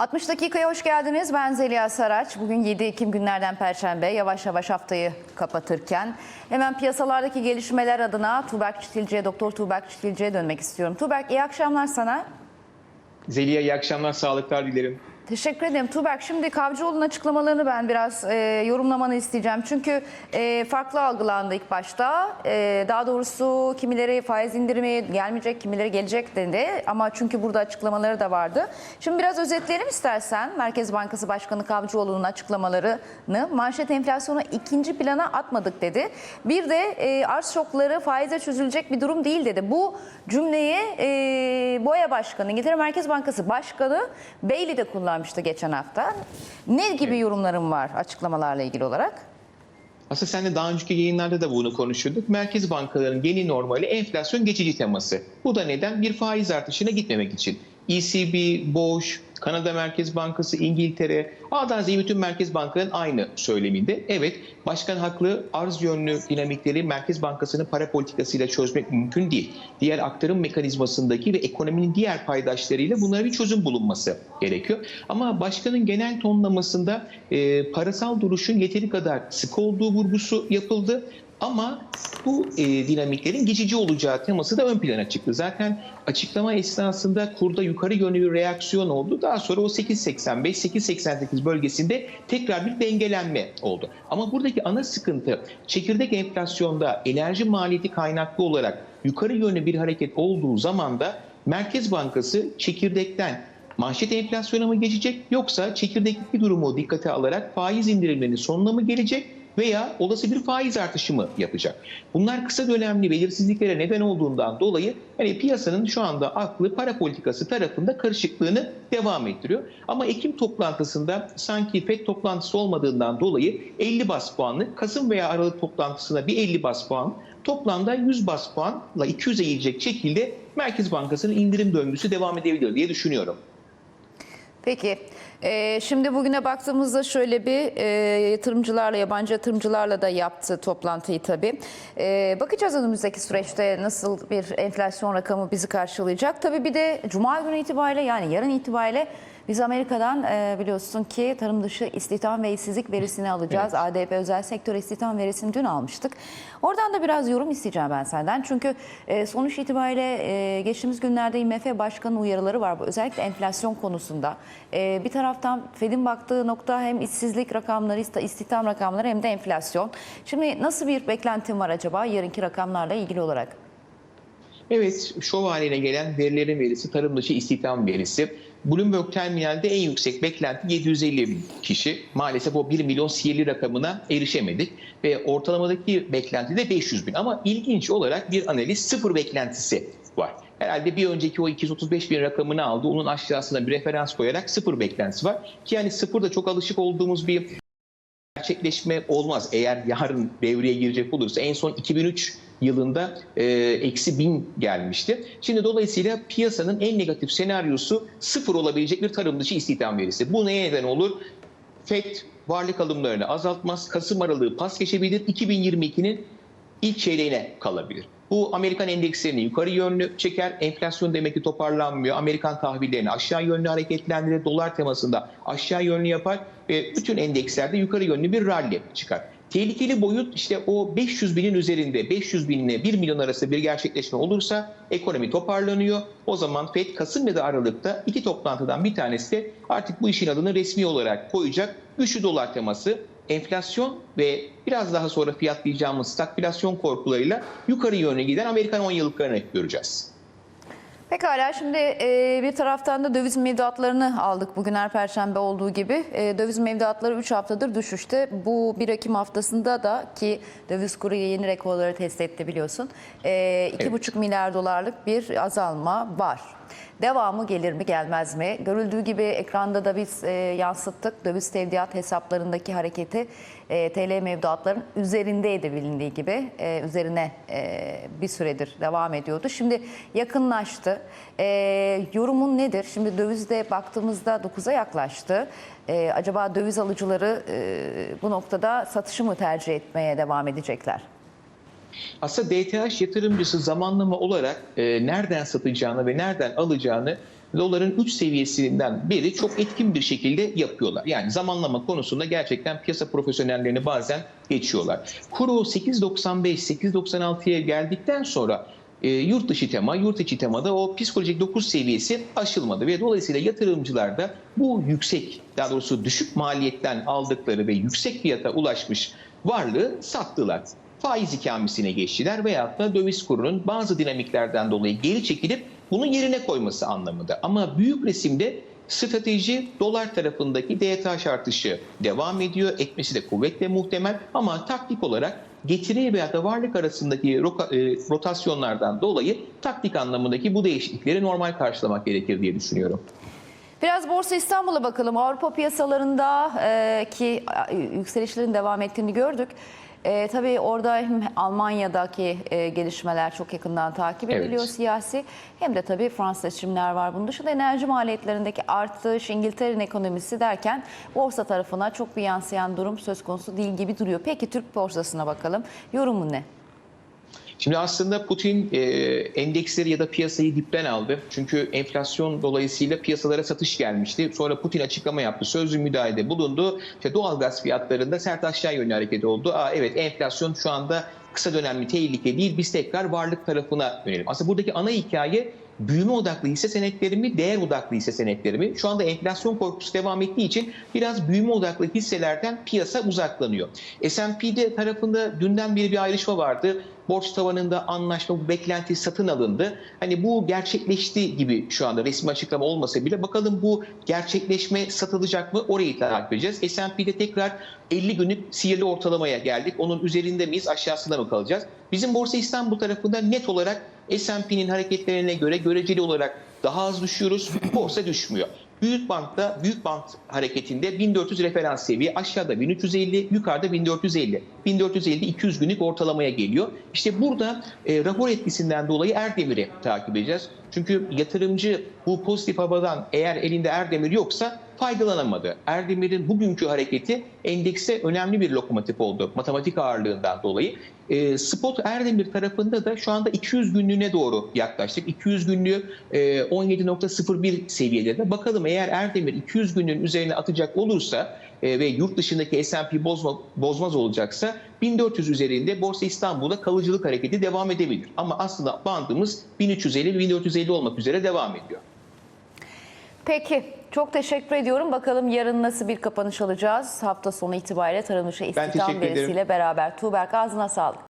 60 dakikaya hoş geldiniz. Ben Zeliha Saraç. Bugün 7 Ekim günlerden Perşembe. Yavaş yavaş haftayı kapatırken hemen piyasalardaki gelişmeler adına Tuğberk Çitilci'ye, Doktor Tuğberk Çitilci'ye dönmek istiyorum. Tuğberk iyi akşamlar sana. Zeliha iyi akşamlar, sağlıklar dilerim. Teşekkür ederim. Tuğberk şimdi Kavcıoğlu'nun açıklamalarını ben biraz e, yorumlamanı isteyeceğim. Çünkü e, farklı algılandı ilk başta. E, daha doğrusu kimileri faiz indirimi gelmeyecek, kimileri gelecek dedi. Ama çünkü burada açıklamaları da vardı. Şimdi biraz özetleyelim istersen Merkez Bankası Başkanı Kavcıoğlu'nun açıklamalarını. Manşet enflasyonu ikinci plana atmadık dedi. Bir de e, arz şokları faize çözülecek bir durum değil dedi. Bu cümleyi e, BOYA Başkanı, İngiltere Merkez Bankası Başkanı Bailey de kullanmıştı geçen hafta. Ne gibi yorumlarım var açıklamalarla ilgili olarak? Aslında sen de daha önceki yayınlarda da bunu konuşuyorduk. Merkez bankalarının yeni normali enflasyon geçici teması. Bu da neden? Bir faiz artışına gitmemek için. ECB, BOŞ, Kanada Merkez Bankası, İngiltere, A'dan Z'ye bütün merkez bankaların aynı söyleminde. Evet, başkan haklı arz yönlü dinamikleri Merkez Bankası'nın para politikasıyla çözmek mümkün değil. Diğer aktarım mekanizmasındaki ve ekonominin diğer paydaşlarıyla bunlara bir çözüm bulunması gerekiyor. Ama başkanın genel tonlamasında e, parasal duruşun yeteri kadar sık olduğu vurgusu yapıldı. Ama bu e, dinamiklerin geçici olacağı teması da ön plana çıktı. Zaten açıklama esnasında kurda yukarı yönlü bir reaksiyon oldu. Daha sonra o 8.85-8.88 bölgesinde tekrar bir dengelenme oldu. Ama buradaki ana sıkıntı çekirdek enflasyonda enerji maliyeti kaynaklı olarak yukarı yönlü bir hareket olduğu zaman da Merkez Bankası çekirdekten manşet enflasyona mı geçecek yoksa çekirdekteki durumu dikkate alarak faiz indirimlerinin sonuna mı gelecek veya olası bir faiz artışı mı yapacak? Bunlar kısa dönemli belirsizliklere neden olduğundan dolayı hani piyasanın şu anda aklı para politikası tarafında karışıklığını devam ettiriyor. Ama Ekim toplantısında sanki FED toplantısı olmadığından dolayı 50 bas puanlı Kasım veya Aralık toplantısına bir 50 bas puan toplamda 100 bas puanla 200'e gelecek şekilde Merkez Bankası'nın indirim döngüsü devam edebilir diye düşünüyorum. Peki. Ee, şimdi bugüne baktığımızda şöyle bir e, yatırımcılarla, yabancı yatırımcılarla da yaptı toplantıyı tabii. Ee, bakacağız önümüzdeki süreçte nasıl bir enflasyon rakamı bizi karşılayacak. Tabii bir de Cuma günü itibariyle yani yarın itibariyle biz Amerika'dan e, biliyorsun ki tarım dışı istihdam ve işsizlik verisini alacağız. ADP özel sektör istihdam verisini dün almıştık. Oradan da biraz yorum isteyeceğim ben senden. Çünkü e, sonuç itibariyle e, geçtiğimiz günlerde IMF Başkanı uyarıları var. Özellikle enflasyon konusunda. E, bir taraftan Fed'in baktığı nokta hem işsizlik rakamları, istihdam rakamları hem de enflasyon. Şimdi nasıl bir beklentin var acaba yarınki rakamlarla ilgili olarak? Evet, şov haline gelen verilerin verisi, tarım dışı istihdam verisi. Bloomberg Terminal'de en yüksek beklenti 750 bin kişi. Maalesef o 1 milyon siyerli rakamına erişemedik. Ve ortalamadaki beklenti de 500 bin. Ama ilginç olarak bir analiz sıfır beklentisi var. Herhalde bir önceki o 235 bin rakamını aldı. Onun aşağısına bir referans koyarak sıfır beklentisi var. Ki yani sıfır da çok alışık olduğumuz bir gerçekleşme olmaz. Eğer yarın devreye girecek olursa en son 2003 yılında e, eksi bin gelmişti. Şimdi dolayısıyla piyasanın en negatif senaryosu sıfır olabilecek bir tarım dışı istihdam verisi. Bu neye neden olur? FED varlık alımlarını azaltmaz. Kasım aralığı pas geçebilir. 2022'nin ilk çeyreğine kalabilir. Bu Amerikan endekslerini yukarı yönlü çeker. Enflasyon demek ki toparlanmıyor. Amerikan tahvillerini aşağı yönlü hareketlendirir. Dolar temasında aşağı yönlü yapar ve bütün endekslerde yukarı yönlü bir rally çıkar. Tehlikeli boyut işte o 500 binin üzerinde 500 binle 1 milyon arası bir gerçekleşme olursa ekonomi toparlanıyor. O zaman FED Kasım ya da Aralık'ta iki toplantıdan bir tanesi de artık bu işin adını resmi olarak koyacak. Güçlü dolar teması enflasyon ve biraz daha sonra fiyatlayacağımız stagflasyon korkularıyla yukarı yönüne giden Amerikan 10 yıllıklarını göreceğiz. Pekala şimdi e, bir taraftan da döviz mevduatlarını aldık bugün her perşembe olduğu gibi. E, döviz mevduatları 3 haftadır düşüşte. Bu 1 Ekim haftasında da ki döviz kuru yeni rekorları test etti biliyorsun. E, 2,5 Evet. milyar dolarlık bir azalma var. Devamı gelir mi gelmez mi? Görüldüğü gibi ekranda da biz e, yansıttık. Döviz tevdiat hesaplarındaki hareketi e, TL mevduatların üzerindeydi bilindiği gibi. E, üzerine e, bir süredir devam ediyordu. Şimdi yakınlaştı. E, yorumun nedir? Şimdi dövizde baktığımızda 9'a yaklaştı. E, acaba döviz alıcıları e, bu noktada satışı mı tercih etmeye devam edecekler? Aslında DTH yatırımcısı zamanlama olarak e, nereden satacağını ve nereden alacağını doların 3 seviyesinden beri çok etkin bir şekilde yapıyorlar. Yani zamanlama konusunda gerçekten piyasa profesyonellerini bazen geçiyorlar. Kuru 8.95-8.96'ya geldikten sonra e, yurt dışı tema, yurt içi temada o psikolojik 9 seviyesi aşılmadı ve dolayısıyla yatırımcılar da bu yüksek, daha doğrusu düşük maliyetten aldıkları ve yüksek fiyata ulaşmış varlığı sattılar. Faiz ikamisine geçtiler veyahut da döviz kurunun bazı dinamiklerden dolayı geri çekilip bunu yerine koyması anlamında. Ama büyük resimde strateji dolar tarafındaki DTH artışı devam ediyor. Etmesi de kuvvetle muhtemel ama taktik olarak getiri veya da varlık arasındaki e, rotasyonlardan dolayı taktik anlamındaki bu değişiklikleri normal karşılamak gerekir diye düşünüyorum. Biraz Borsa İstanbul'a bakalım. Avrupa piyasalarında e, ki yükselişlerin devam ettiğini gördük. E, tabii orada hem Almanya'daki e, gelişmeler çok yakından takip Evet. ediliyor siyasi. Hem de tabii Fransa seçimler var. Bunun dışında enerji maliyetlerindeki artış, İngiltere'nin ekonomisi derken borsa tarafına çok bir yansıyan durum söz konusu değil gibi duruyor. Peki Türk borsasına bakalım. Yorumun ne? Şimdi aslında Putin e, endeksleri ya da piyasayı dipten aldı. Çünkü enflasyon dolayısıyla piyasalara satış gelmişti. Sonra Putin açıklama yaptı. Sözlü müdahalede bulundu. İşte doğalgaz fiyatlarında sert aşağı yönlü hareket oldu. Aa, evet enflasyon şu anda kısa dönemli tehlike değil. Biz tekrar varlık tarafına dönelim. Aslında buradaki ana hikaye büyüme odaklı hisse senetleri mi, değer odaklı hisse senetleri mi? Şu anda enflasyon korkusu devam ettiği için biraz büyüme odaklı hisselerden piyasa uzaklanıyor. S&P'de tarafında dünden beri bir ayrışma vardı. Borç tavanında anlaşma, bu beklenti satın alındı. Hani bu gerçekleşti gibi şu anda resmi açıklama olmasa bile bakalım bu gerçekleşme satılacak mı orayı takip edeceğiz. S&P'de tekrar 50 günlük sihirli ortalamaya geldik. Onun üzerinde miyiz, aşağısında mı kalacağız? Bizim Borsa İstanbul tarafında net olarak S&P'nin hareketlerine göre göreceli olarak daha az düşüyoruz. Borsa düşmüyor. Büyük bankta büyük bank hareketinde 1400 referans seviye aşağıda 1350 yukarıda 1450. 1450 200 günlük ortalamaya geliyor. İşte burada e, rapor etkisinden dolayı Erdemir'i takip edeceğiz. Çünkü yatırımcı bu pozitif havadan eğer elinde Erdemir yoksa faydalanamadı. Erdemir'in bugünkü hareketi endekse önemli bir lokomotif oldu matematik ağırlığından dolayı. E, Spot Erdemir tarafında da şu anda 200 günlüğüne doğru yaklaştık. 200 günlüğü e, 17.01 seviyede. Bakalım eğer Erdemir 200 günlüğün üzerine atacak olursa e, ve yurt dışındaki S&P bozma, bozmaz olacaksa 1400 üzerinde Borsa İstanbul'da kalıcılık hareketi devam edebilir. Ama aslında bandımız 1350-1450 olmak üzere devam ediyor. Peki çok teşekkür ediyorum. Bakalım yarın nasıl bir kapanış alacağız. Hafta sonu itibariyle tarım dışı istihdam teşekkür ederim. verisiyle beraber. Tuğberk ağzına sağlık.